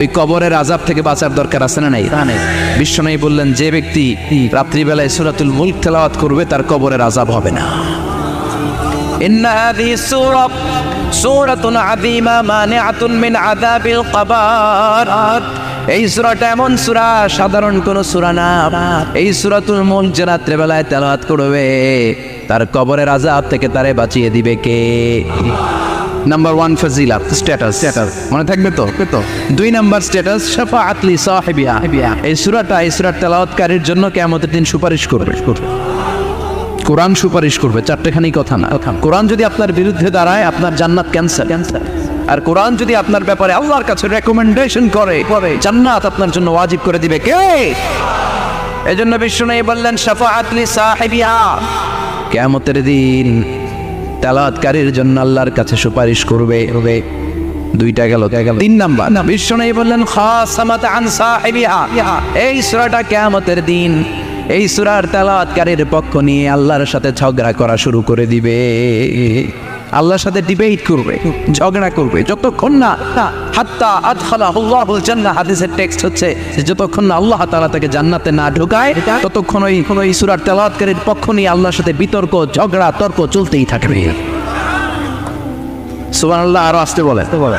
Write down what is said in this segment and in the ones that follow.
ওই কবরের আজাব থেকে বাঁচার দরকার আছে না নাই? বিশ্বনয়ী বললেন যে ব্যক্তি রাত্রিবেলায় সুরাতুল মুল্ক তেলাওয়াত করবে তার কবরের আজাব হবে না। এই সুরাটা এমন সুরা সাধারণ কোন সুরা না। এই সুরাতুল মুল্ক যে রাত্রেবেলায় তেলাওয়াত করবে তার কবরের আজাব থেকে তারে বাঁচিয়ে দিবে কে? নাম্বার ওয়ান ফজিলা স্ট্যাটাস স্ট্যাটাস মনে থাকবে তো? তো। দুই নাম্বার স্ট্যাটাস শাফা আতলি সাহেবিয়া এই সুরাটা এই সুরার তেলাওয়াতকারীর জন্য কেমতের দিন সুপারিশ করবে। করবে। কোরআন সুপারিশ করবে চারটেখানি কথা না। কোরআন যদি আপনার বিরুদ্ধে দাঁড়ায় আপনার জান্নাত ক্যান্সার ক্যান্সার আর কোরআন যদি আপনার ব্যাপারে আল্লাহর কাছে রেকমেন্ডেশন করে জান্নাত আপনার জন্য ওয়াজিব করে দিবে কে? এজন্য বিষ্ণু বললেন শাফাআতলি সাহেবিয়া কিয়ামতের দিন তেলাওয়াতকারীর জন্য আল্লাহর কাছে সুপারিশ করবে। দুইটা গেল তিন নাম্বার বিষ্ণু বললেন, খাসামাত আন সাহেবিহা। এই সূরাটা কিয়ামতের দিন। এই সুরার তেলাওয়াতকারীর পক্ষ নিয়ে আল্লাহর সাথে ঝগড়া করা শুরু করে দিবে। আল্লাহর সাথে ডিবেট করবে ঝগড়া করবে। যতক্ষণ না হাত্তা আদখালা আল্লাহুল জান্নাহ হাদিসের টেক্সট হচ্ছে যে যতক্ষণ না আল্লাহ তাআলা তাকে জান্নাতে না ঢুকায় ততক্ষণ ওই কোন এই সূরার তেলাওয়াতকারীর পক্ষ নিয়ে আল্লাহর সাথে বিতর্ক ঝগড়া তর্ক চলতেই থাকবে। সুবহানাল্লাহ আরও আসতে বলে বলে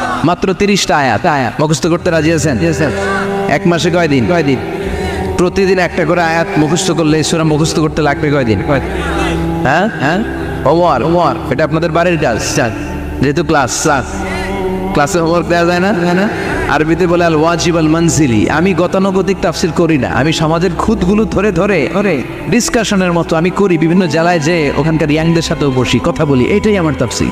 মাত্র তিরিশটা আয়াত। আয়াত মুখস্থ করতে রাজি আছেন? এক মাসে কয়দিন কয়দিন প্রতিদিন একটা করে আয়াত মুখস্থ করলে সুরা মুখস্থ করতে লাগবে কয়দিন হ্যাঁ? হ্যাঁ? ওয়ার ওয়ার এটা আপনাদের বাড়ির কাজ। যেহেতু ক্লাস ক্লাস ক্লাসে হোমওয়ার্ক দেওয়া যায় না? হ্যাঁ না। আরবিতে বলে আল ওয়াজিব আল মনজিলি। আমি গতানুগতিক তাফসির করি না। আমি সমাজের খুঁতগুলো ধরে ধরে ধরে। ডিসকাশনের মতো আমি করি। বিভিন্ন জেলায় যে ওখানকার ইয়াংদের সাথেও বসি। কথা বলি। এটাই আমার তাফসির।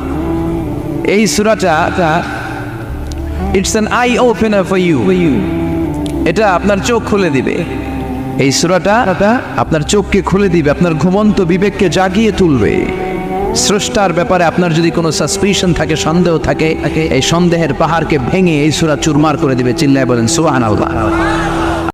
এই সুরাটা it's an eye opener for you এটা আপনার চোখ খুলে দিবে। এই সুরাটা আপনার চোখকে খুলে দিবে আপনার ঘুমন্ত বিবেককে জাগিয়ে তুলবে। স্রষ্টার ব্যাপারে আপনার যদি কোনো সাসপিশন থাকে সন্দেহ থাকে এই সন্দেহের পাহাড়কে ভেঙে এই সুরা চুরমার করে দিবে চিল্লায় বলেন সুহান আল্লাহ